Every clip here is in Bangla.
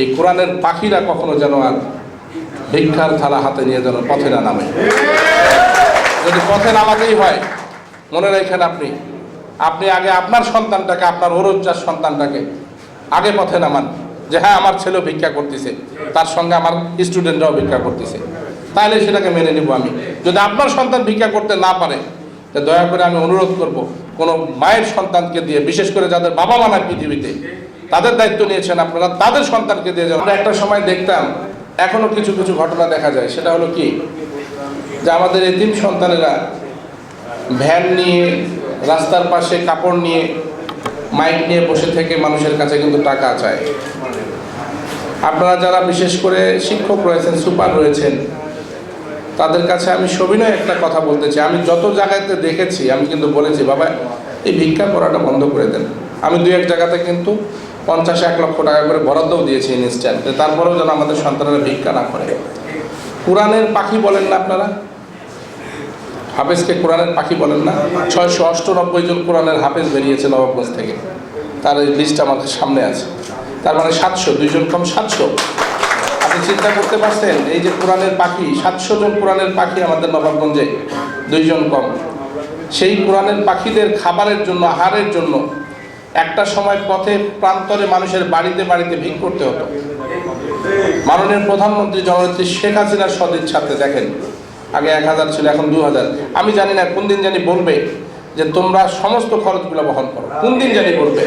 এই কোরআনের পাখিরা কখনো যেন আর ভিক্ষার থালা হাতে নিয়ে যেন পথে না নামে। যদি পথে নামাতেই হয়, মনে রাখেন আপনি আপনি আগে আপনার সন্তানটাকে, আপনার ওরজ্জার সন্তানটাকে আগে পথে নামান, যে হ্যাঁ আমার ছেলেও ভিক্ষা করতেছে, তার সঙ্গে আমার স্টুডেন্টরাও ভিক্ষা করতেছে। তাহলে সেটাকে মেনে নিব আমি। যদি আপনার সন্তান ভিক্ষা করতে না পারে দয়া করে আমি অনুরোধ করব, কোনো মায়ের সন্তানকে দিয়ে, বিশেষ করে যাদের বাবা মা নাই পৃথিবীতে তাদের দায়িত্ব নিয়েছেন আপনারা, তাদের সন্তানকে দিয়ে যান। আমরা একটা সময় দেখতাম, এখনও কিছু কিছু ঘটনা দেখা যায়। সেটা হলো কি? যে আমাদের এই তিন সন্তানেরা ভ্যান নিয়ে, রাস্তার পাশে কাপড় নিয়ে, মাইক নিয়ে বসে থেকে মানুষের কাছে কিন্তু টাকা চায়। আপনারা যারা বিশেষ করে শিক্ষক রয়েছেন, সুপার রয়েছেন, তাদের কাছে আমি সবিনয় একটা কথা বলতে চাই। আমি যত জায়গাতে দেখেছি, আমি কিন্তু বলেছি, বাবা, এই ভিক্ষা করাটা বন্ধ করে দেন। আমি দুই এক জায়গাতে কিন্তু পঞ্চাশ এক লক্ষ টাকা করে বরাদ্দও দিয়েছে ইনস্ট্যান্ট তারপরেও যেন আমাদের সন্তানেরা ভিক্ষা না করে। কোরআনের পাখি বলেন না আপনারা? হাফেজকে কোরআনের পাখি বলেন না? ছয়শো অষ্টানব্বই জন কোরআনের হাফেজ বেরিয়েছে নবাবগঞ্জ থেকে। তার এই লিস্ট আমাদের সামনে আছে। তার মানে সাতশো, দুইজন কম সাতশো। আপনি চিন্তা করতে পারছেন, এই যে কোরআনের পাখি, সাতশো জন কোরআনের পাখি আমাদের নবাবগঞ্জে, দুইজন কম। সেই কোরআনের পাখিদের খাবারের জন্য, আহারের জন্য একটা সময় পথে প্রান্তরে মানুষের বাড়িতে বাড়িতে ভিক করতে হতো। মাননীয় প্রধানমন্ত্রী জননেত্রী শেখ হাসিনার সদিচ্ছাতে, দেখেন, আগে এক হাজার ছিল, এখন দু হাজার। আমি জানি না কোন দিন জানি বলবে যে তোমরা সমস্ত খরচগুলো বহন করো। কোন দিন জানি বলবে?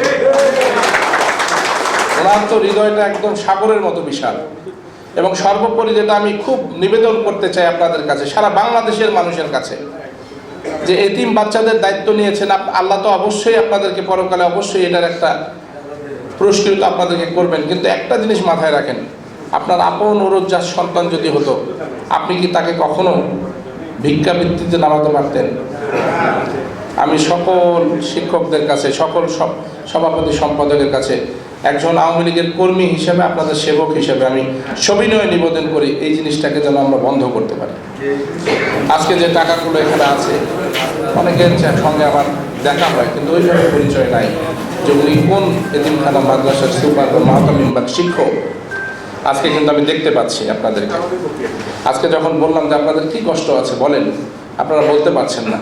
ওনার তো হৃদয়টা একদম সাগরের মতো বিশাল। এবং সর্বোপরি যেটা আমি খুব নিবেদন করতে চাই আপনাদের কাছে, সারা বাংলাদেশের মানুষের কাছে যে এতিম বাচ্চাদের দায়িত্ব নিয়েছেন আল্লাহ তো অবশ্যই আপনাদেরকে পরকালে অবশ্যই এটার একটা পুরস্কৃত আপনাদেরকে করবেন। কিন্তু একটা জিনিস মাথায় রাখেন, আপনার আপন ওরজ্জার সন্তান যদি হতো, আপনি কি তাকে কখনো ভিক্ষাবৃত্তিতে নামাতে পারতেন? আমি সকল শিক্ষকদের কাছে, সকল সভাপতি সম্পাদকের কাছে একজন আওয়ামী লীগের কর্মী হিসেবে, আপনাদের সেবক হিসেবে আমি সবিনয় নিবেদন করি এই জিনিসটাকে যেন আমরা বন্ধ করতে পারি। আজকে যে টাকাগুলো এখানে আছে, অনেকের সঙ্গে আমার দেখা হয়, কিন্তু ওইভাবে পরিচয় নাই যে উনি কোন এতিমখানা মাদ্রাসার সুপার বা মাহতামিম বা শিক্ষক। আজকে কিন্তু আমি দেখতে পাচ্ছি আপনাদেরকে। আজকে যখন বললাম যে আপনাদের কি কষ্ট আছে, বলেন, আপনারা বলতে পারছেন না।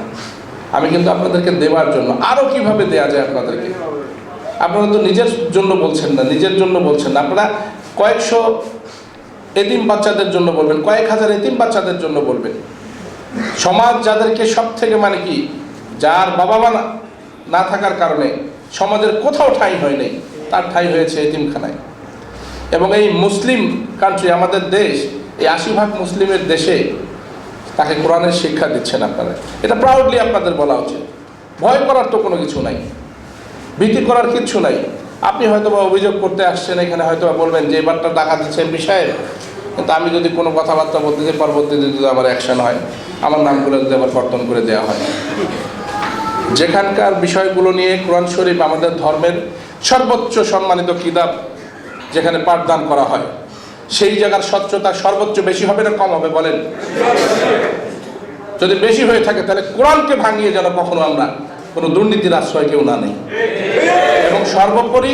আমি কিন্তু আপনাদেরকে দেওয়ার জন্য আরও কীভাবে দেয়া যায় আপনাদেরকে? আপনারা তো নিজের জন্য বলছেন না, নিজের জন্য বলছেন না। আপনারা কয়েকশো এতিম বাচ্চাদের জন্য বলবেন, কয়েক হাজার এতিম বাচ্চাদের জন্য বলবেন। সমাজ যাদেরকে সব থেকে মানে কি, যার বাবা মা না- থাকার কারণে সমাজের কোথাও ঠাঁই হয় নাই, তার ঠাঁই হয়েছে এতিমখানায়। এবং এই মুসলিম কান্ট্রি আমাদের দেশ, এই আশি ভাগ মুসলিমের দেশে তাকে কোরআনের শিক্ষা দিচ্ছেন আপনারা। এটা প্রাউডলি আপনাদের বলা উচিত। ভয় করার তো কোনো কিছু নাই। ভীতি করার কিচ্ছু নাই। আপনি হয়তো বা অভিযোগ করতে আসছেন, এখানে হয়তো বা বলবেন যে এবারটা টাকা দিচ্ছেন বিষয়ে কিন্তু আমি যদি কোনো কথাবার্তা বলতে যাই, পরবর্তীতে যদি আমার অ্যাকশন হয়, আমার নামগুলো যদি আবার কর্তন করে দেওয়া হয়। যেখানকার বিষয়গুলো নিয়ে কোরআন শরীফ আমাদের ধর্মের সর্বোচ্চ সম্মানিত কিতাব যেখানে পাঠদান করা হয়, সেই জায়গার স্বচ্ছতা সর্বোচ্চ বেশি হবে না কম হবে, বলেন? যদি বেশি হয়ে থাকে, তাহলে কোরআনকে ভাঙিয়ে যেন কখনো আমরা কোনো দুর্নীতির আশ্রয় কেউ না নেই। এবং সর্বোপরি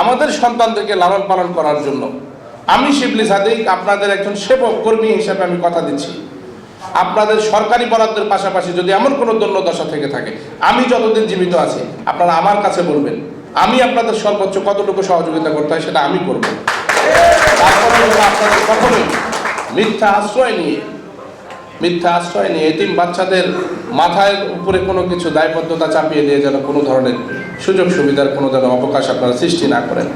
আমাদের সন্তানদেরকে লালন পালন করার জন্য। আমি শিবলি সাদিক, আপনাদের একজন সেবক কর্মী হিসেবে আমি কথা দিচ্ছি। আপনাদের সরকারি বরাদ্দের পাশাপাশি যদি এমন কোনো দণ্ডদশা থেকে থাকে, আমি যতদিন জীবিত আছি, আপনারা আমার কাছে বলবেন, আমি আপনাদের সর্বোচ্চ কতটুকু সহযোগিতা করতে হয় সেটা আমি করব। আপনাদের কখনোই মিথ্যা আশ্রয় নিয়ে মিথ্যা আশ্রয় নিয়ে এতিম বাচ্চাদের মাথায় উপরে কোনো কিছু দায়বদ্ধতা চাপিয়ে দিয়ে যেন কোনো ধরনের সুযোগ সুবিধার কোনো যেন অবকাশ আপনারা সৃষ্টি না করেন।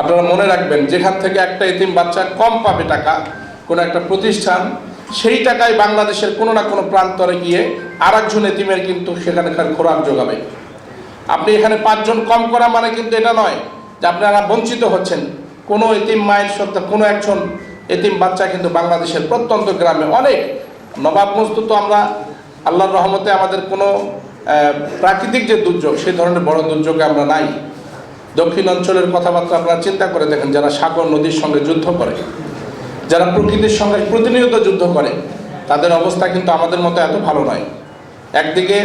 আপনারা মনে রাখবেন, যেখান থেকে একটা এতিম বাচ্চা কম পাবে টাকা, কোনো একটা প্রতিষ্ঠান, সেই টাকায় বাংলাদেশের কোনো না কোনো প্রান্তরে গিয়ে আর একজন এতিমের কিন্তু সেখানকার খোরাক যোগাবে। আপনি এখানে পাঁচজন কম করা মানে কিন্তু এটা নয় যে আপনারা বঞ্চিত হচ্ছেন। কোনো এতিম মায়ের সত্ত্বে কোনো একজন এতিম বাচ্চা কিন্তু বাংলাদেশের প্রত্যন্ত গ্রামে অনেক। নবাবগঞ্জ তো আমরা আল্লাহর রহমতে আমাদের কোনো প্রাকৃতিক যে দুর্যোগ, সেই ধরনের বড় দুর্যোগে আমরা নাই। দক্ষিণ অঞ্চলের কথাবার্তা আপনারা চিন্তা করে দেখেন যারা সাগর নদীর সঙ্গে যুদ্ধ করে, যারা প্রকৃতির সঙ্গে প্রতিনিয়ত যুদ্ধ করে, তাদের অবস্থা কিন্তু আমাদের মতো এত ভালো নয়। একদিকে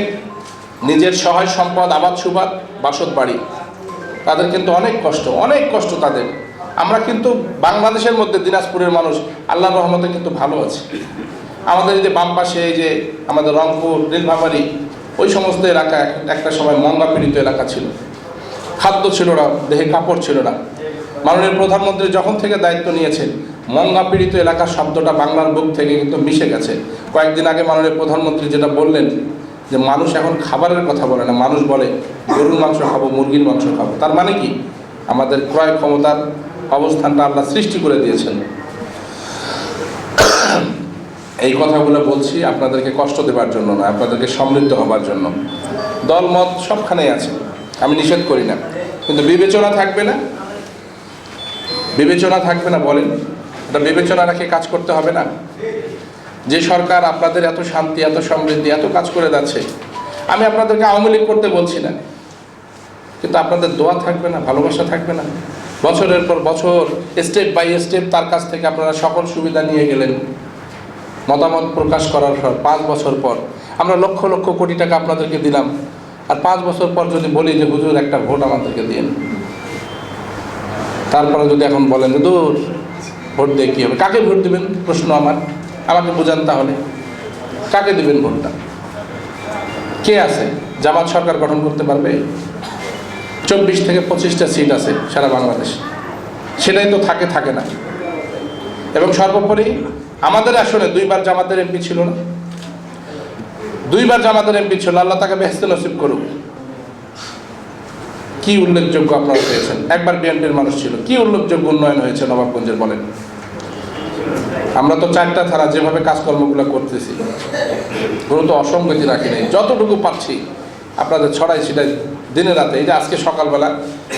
নিজের সহায় সম্পদ আবাদ সুবাদ বাসত বাড়ি, তাদের কিন্তু অনেক কষ্ট অনেক কষ্ট তাদের। আমরা কিন্তু বাংলাদেশের মধ্যে দিনাজপুরের মানুষ, আল্লাহর রহমতে কিন্তু ভালো আছে। আমাদের যে বাম পাশে যে আমাদের রংপুর নীলভামারি ওই সমস্ত এলাকা একটা সময় মঙ্গা পীড়িত এলাকা ছিল। খাদ্য ছিল না, দেহে কাপড় ছিল না। মাননীয় প্রধানমন্ত্রী যখন থেকে দায়িত্ব নিয়েছেন মঙ্গা পীড়িত এলাকার শব্দটা বাংলার বুক থেকে কিন্তু মিশে গেছে। কয়েকদিন আগে মাননীয় প্রধানমন্ত্রী যেটা বললেন, যে মানুষ এখন খাবারের কথা বলে না। মানুষ বলে, গরুর মাংস খাব, মুরগির মাংস খাব। তার মানে কি? আমাদের ক্রয় ক্ষমতার অবস্থানটা আল্লাহ সৃষ্টি করে দিয়েছেন। এই কথাগুলো বলছি আপনাদেরকে কষ্ট দেবার জন্য না আপনাদেরকে সমৃদ্ধ হবার জন্য। দল, মত সবখানেই আছে। আমি নিষেধ করি না। কিন্তু বিবেচনা থাকবে না। বিবেচনা থাকবে না বলেন। এটা বিবেচনা রাখে কাজ করতে হবে না। যে সরকার আপনাদের এত শান্তি, এত সমৃদ্ধি, এত কাজ করে যাচ্ছে, আমি আপনাদেরকে আওয়ামী লীগ করতে বলছি না। কিন্তু আপনাদের দোয়া থাকবে না, ভালোবাসা থাকবে না। বছরের পর বছর স্টেপ বাই স্টেপ তার কাছ থেকে আপনারা সকল সুবিধা নিয়ে গেলেন। মতামত প্রকাশ করার পর, পাঁচ বছর পর, আমরা লক্ষ লক্ষ কোটি টাকা আপনাদেরকে দিলাম। আর পাঁচ বছর পর যদি বলি যে, হুজুর, একটা ভোট আমাদেরকে দিন তারপরে যদি এখন বলেন দূর, ভোট দিয়ে কী হবে? কাকে ভোট দিবেন? প্রশ্ন আমার। আমাকে বোঝান তাহলে। কাকে দিবেন ভোটটা? কে আছে? জামাত সরকার গঠন করতে পারবে? চব্বিশ থেকে পঁচিশটা সিট আছে সারা বাংলাদেশে। সেটাই তো থাকে থাকে না। এবং সর্বোপরি আমাদের আসলে দুইবার জামাতের এমপি ছিল না। দুইবার জামাতের এমপি ছিল, আল্লাহ তাকে বেহেস্তে নসিব করুক। কি উল্লেখযোগ্য আপনারা পেয়েছেন? একবার বিএনপির মানুষ ছিল। কি উল্লেখযোগ্য উন্নয়ন হয়েছে নবাবগঞ্জের বলেন। আমরা তো চারটা থানা যেভাবে কাজকর্মগুলো করতেছি, কোনো তো রাখি নাই। যতটুকু পাচ্ছি আপনাদের ছড়াই সেটাই দিনে রাতে। এই যে আজকে সকালবেলা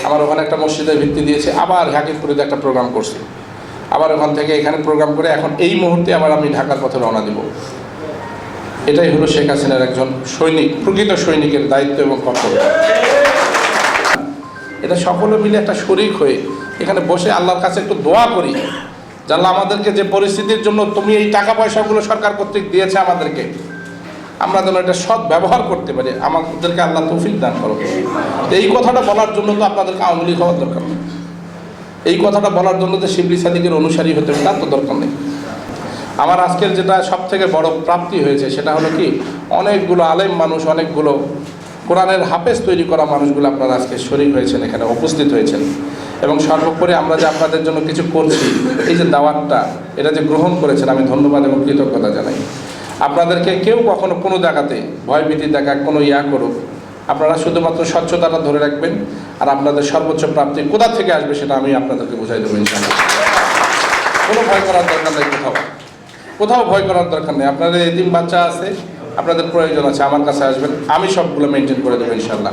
আমার ওখানে একটা মসজিদের ভিত্তি দিয়েছে, আবার হাকিমপুরিতে একটা প্রোগ্রাম করছি। আবার ওখান থেকে এখানে প্রোগ্রাম করে এখন এই মুহূর্তে আবার আমি ঢাকার পথে রওনা দিব। এটাই হলো শেখ হাসিনার একজন সৈনিক, প্রকৃত সৈনিকের দায়িত্ব এবং কর্তব্য। এটা সকলে মিলে একটা শরিক হয়ে এখানে বসে আল্লাহর কাছে একটু দোয়া করি জানলা আমাদেরকে যে পরিস্থিতির জন্য তুমি এই টাকা পয়সাগুলো সরকার কর্তৃক দিয়েছে আমাদেরকে আমরা যেন এটা সৎ ব্যবহার করতে পারি, আমাদেরকে আল্লাহ তৌফিক দান করো এই কথাটা বলার জন্য তো আপনাদেরকে আওয়ামী লীগ হওয়ার দরকার নেই। এই কথাটা বলার জন্য যে শিবলি সাদিকের অনুসারী হতে তার তো দরকার নেই। আমার আজকের যেটা সব থেকে বড় প্রাপ্তি হয়েছে, সেটা হলো কি, অনেকগুলো আলেম মানুষ, অনেকগুলো কোরআনের হাফেজ তৈরি করা মানুষগুলো আপনারা আজকে শরীর হয়েছেন, এখানে উপস্থিত হয়েছেন। এবং সর্বোপরি আমরা যে আপনাদের জন্য কিছু করছি, এই যে দাওয়াতটা, এটা যে গ্রহণ করেছেন, আমি ধন্যবাদ এবং কৃতজ্ঞতা জানাই। আপনাদেরকে কেউ কখনো কোনো জায়গাতে ভয়ভীতি দেখা কোনো ইয়া করুক। আপনারা শুধুমাত্র স্বচ্ছতাটা ধরে রাখবেন আর আপনাদের সর্বোচ্চ প্রাপ্তি কোথা থেকে আসবে সেটা আমি আপনাদেরকে বুঝাই দেবো ইনশাআল্লাহ। কোনো ভয় করার দরকার নেই কোথাও। কোথাও ভয় করার দরকার নেই। আপনাদের এদিন বাচ্চা আছে, আপনাদের প্রয়োজন আছে, আমার কাছে আসবেন। আমি সবগুলো মেনটেন করে দেবো ইনশাল্লাহ